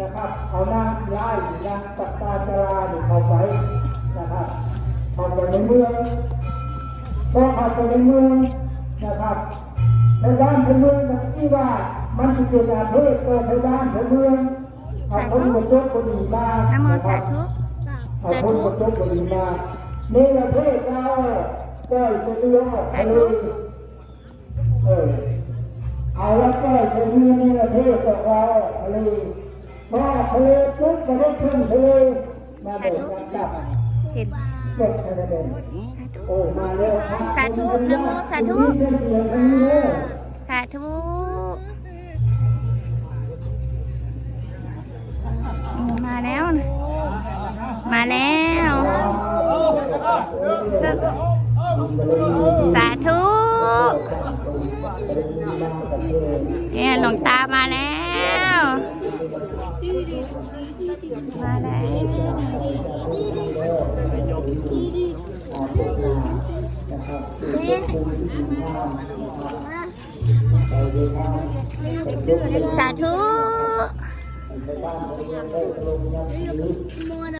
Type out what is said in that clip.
นะครับเอาน้ำย้ายน้ำปัตตาจาราเนี่ยเข้าไปนะครับเข้าไปในเมืองพอเข้าไปในเมืองนะครับในด้านในเมืองแบบที่ว่ามันจะเป็นอาเพศเกิดในด้านในเมืองเอาคนมาจบคนดีมานะโมสาธุเอาสาคนธุมาจบคนดีมานี่ประเทศเราก็จะเลี้ยงทะเลเออเอาแล้วก็จะมีในประเทศของเราทะเลพอทะเล ปุ๊บมันก็ขึ้นทะเลมาเดินกันจับเห็นเจ็ดคะแนนโอ้มาแล้วครับสาธุนะโมสาธุมีเรื่องเดียวกันนี้เด้อสาธุโอ้มาแล้วนะมาแล้ว สาธุเนี่ยหลวงตามาแล้ว มาแล้วสาธุ